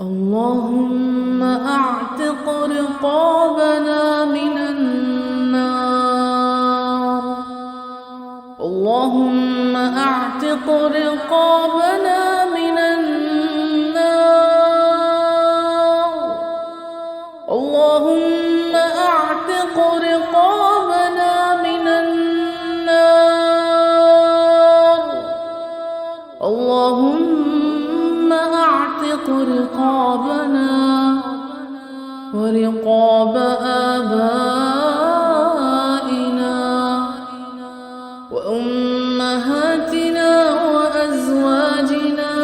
اللهم أعتق رقابنا من النار. اللهم أعتق رقابنا رقابنا ورقاب آبائنا وأمهاتنا وأزواجنا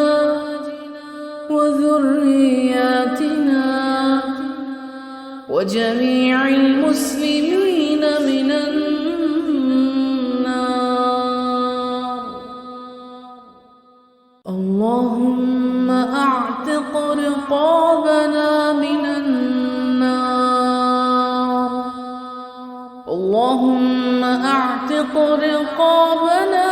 وذرياتنا وجميع المسلمين. أعتق رقابنا من النار. اللهم أعتق رقابنا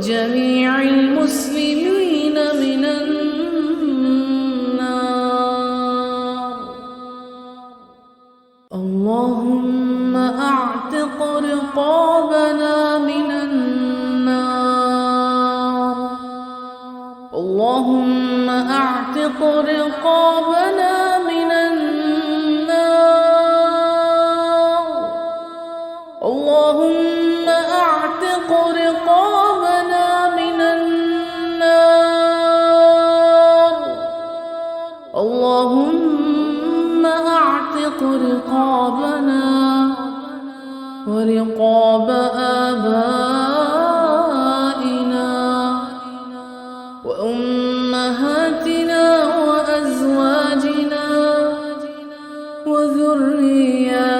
وجميع المسلمين من النار. اللهم أعتق رقابنا من النار. اللهم أعتق رقابنا اللهم أعتق رقابنا ورقاب آبائنا وأمهاتنا وأزواجنا وذرياتنا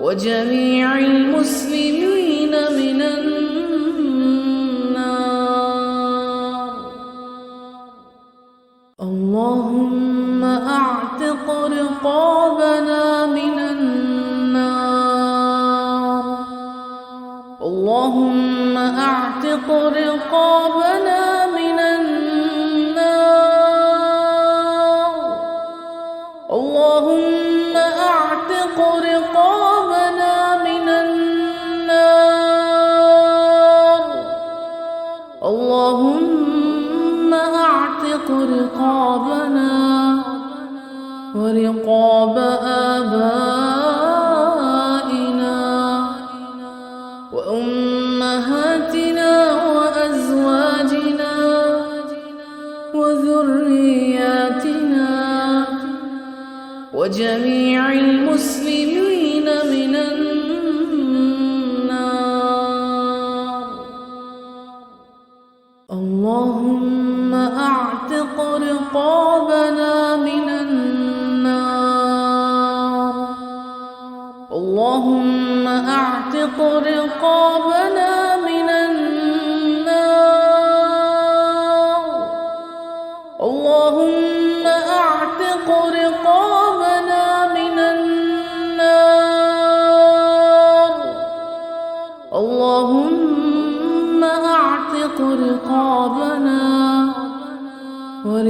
وجميع المسلمين اللهم أعتق رقابنا من النار. اللهم أعتق رقابنا من النار. اللهم أعتق رقابنا ورقاب آبائنا. وجميع المسلمين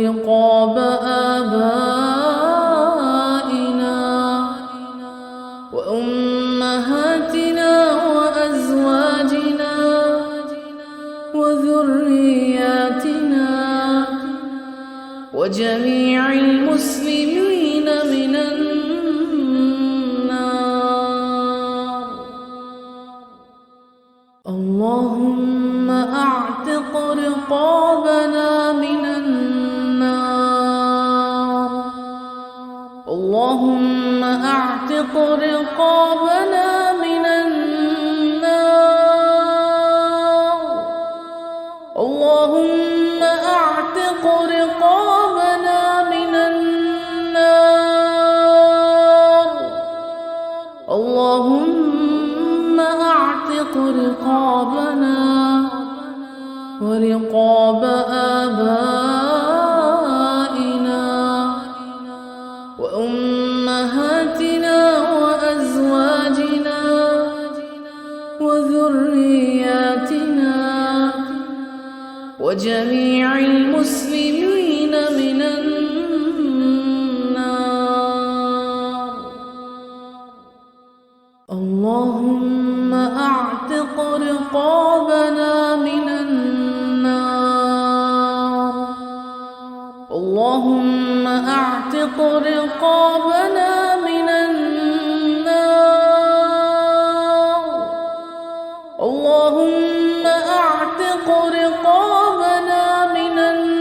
ورقاب آبائنا وأمهاتنا وأزواجنا وذرياتنا وجميع ورقاب آبائنا وأمهاتنا وأزواجنا وذرياتنا وجميع المسلمين من النار اللهم أعتق رقابنا من النار اللهم أعتق رقابنا من النار. اللهم أعتق رقابنا من النار.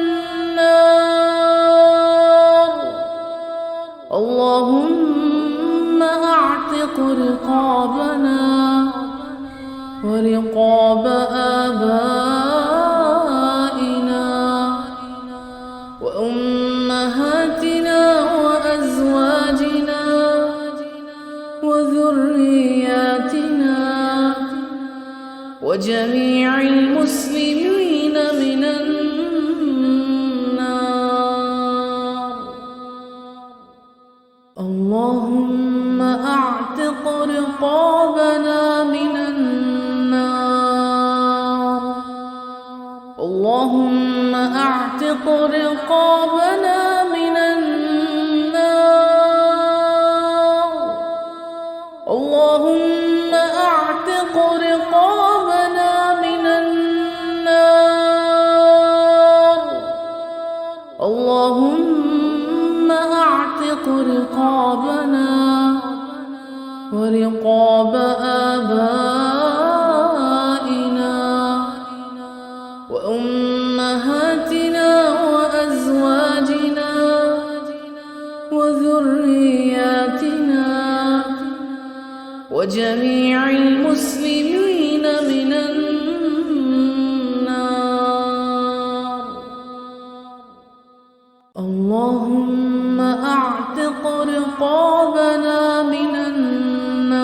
اللهم أعتق رقابنا ورقاب آبائنا. وأمهاتنا وأزواجنا وذرياتنا وجميع المسلمين من النار. اللهم أعتق رقابنا وجميع المسلمين من النار. اللهم أعتق رقابنا من النار.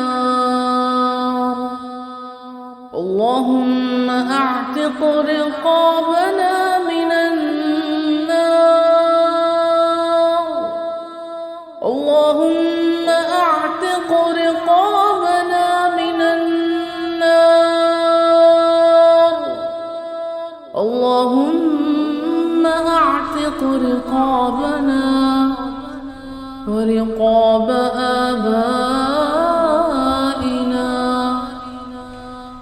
اللهم أعتق رقابنا اللهم أعتق رقابنا ورقاب آبائنا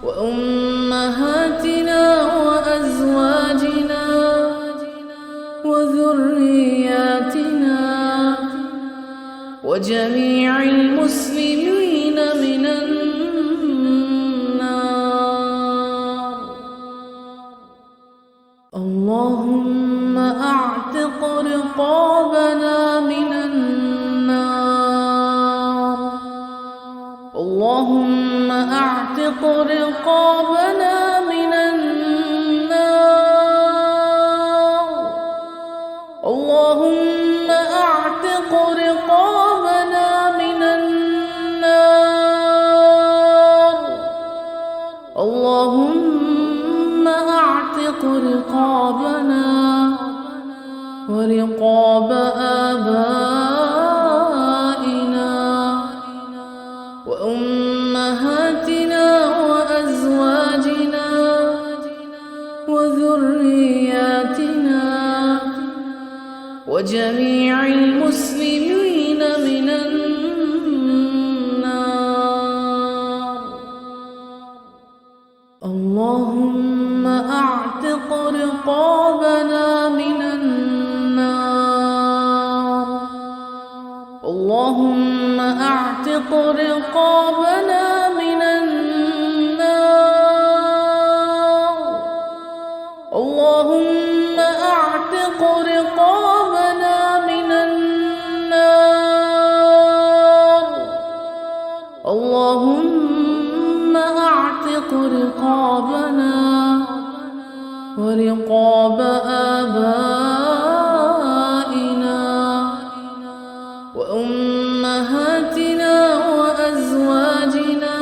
وأمهاتنا وأزواجنا وذرياتنا وجميع المسلمين اللهم أعتق رقابنا من النار. اللهم أعتق رقابنا من النار. اللهم أعتق رقابنا ورقاب آبائنا. وجميع المسلمين ورقاب آبائنا وأمهاتنا وأزواجنا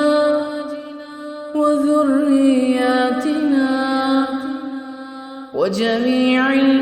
وذرياتنا وجميعنا